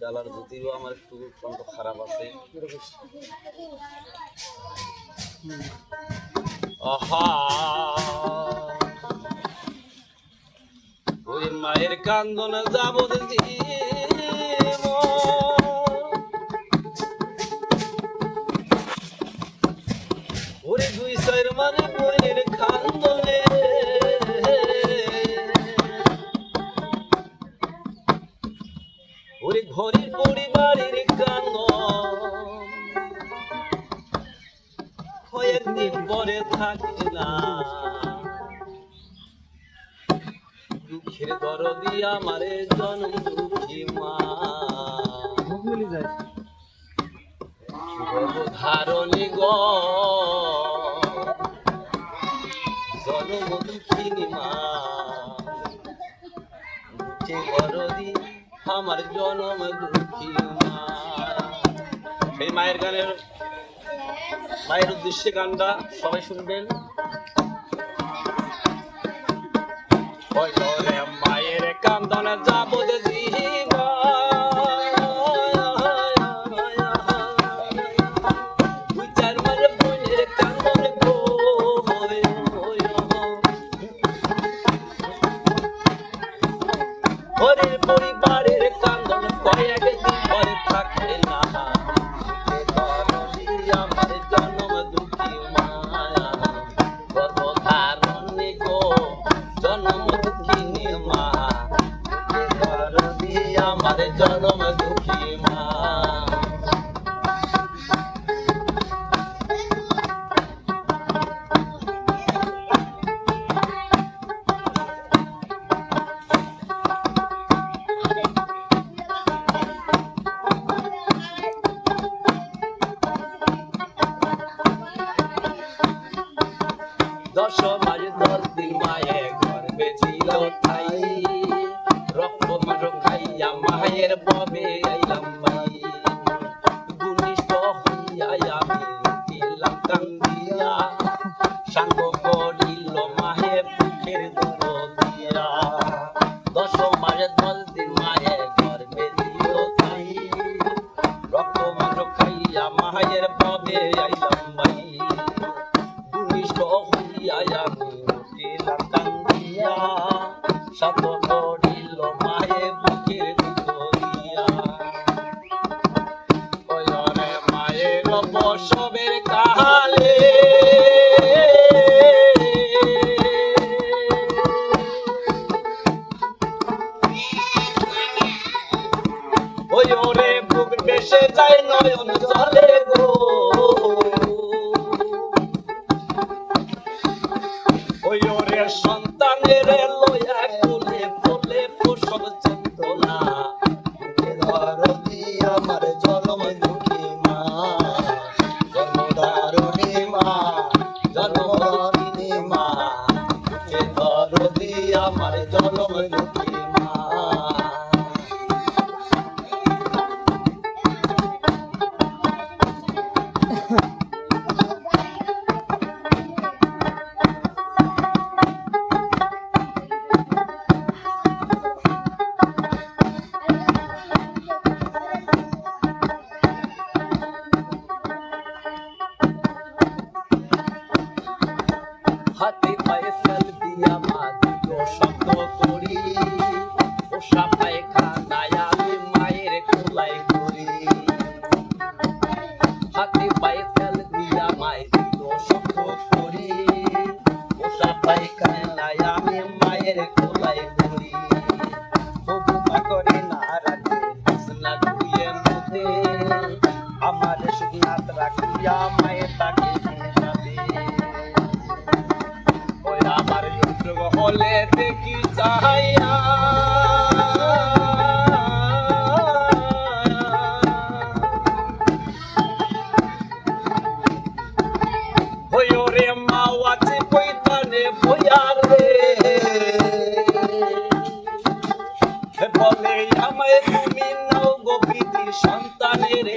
ডালার ধুতিও আমার একটু অত্যন্ত খারাপ আছে। আহা! ওই মায়ের কান্দন যাব দিদি ওরে ঘরের পরিবারের কান কয়েকদিন পরে থাকে না দুঃখের দরদি আমার জন্ম দুঃখী মা। ধারণী গো আমার জনম দুঃখী মা। সেই মায়ের গানের, মায়ের উদ্দেশ্যে গানটা সবাই শুনবেন। মায়ের কান্দনা যাব জীব জনম দুঃখী মা। কবে আইলাম নয়নে বুক বেসে যায় নয়ন জলে গো। রাখিয়া মায়ে তাকে ওই আমার ইন্দ্র হলে দেখি চাহাইয়া Santa Nere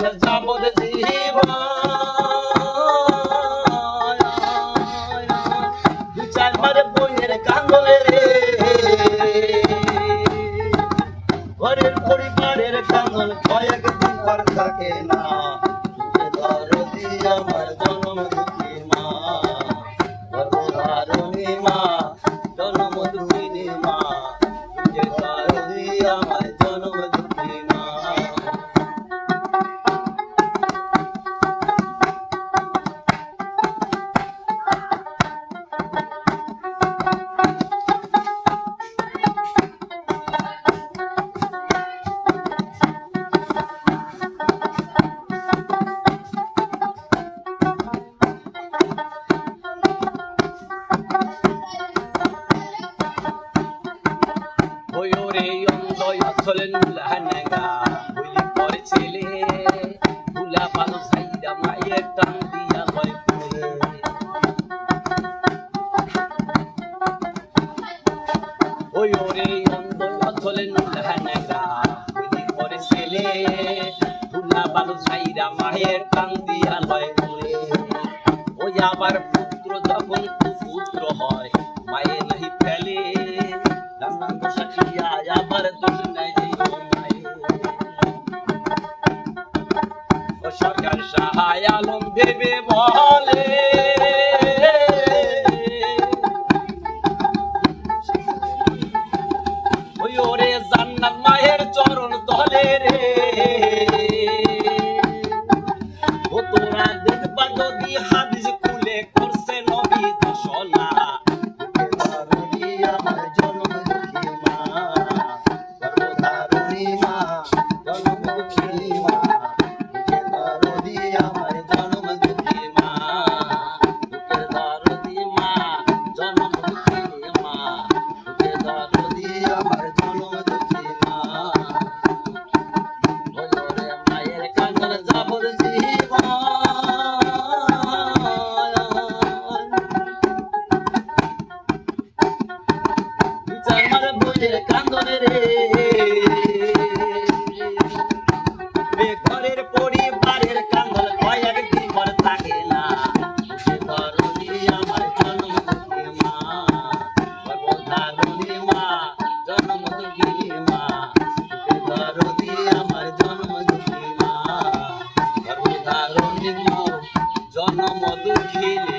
যাবদ জীবন। দু চার মারে বইয়ের কান্দলে রে। ঘরের পরিবারের কান্দন কয়েকদিন পর থাকে না। আমার জন্ম দুঃখী মা। গর্ভধারণী মা, জন্ম অন্ধ অথলে নুলা নেগা বলি পরে ছেলে। ভুলা ভালো সাইডা মায়ের টান দিয়া হয় পুরে ওই ওরে অন্ধ অথলে নুলা নেগা বলি পরে ছেলে। ভুলা ভালো সাইডা মায়ের টান দিয়া হয় পুরে ওই আবার পুত্র যখন সরকার সাহায় আলম দেবে বলে। মধু খেলে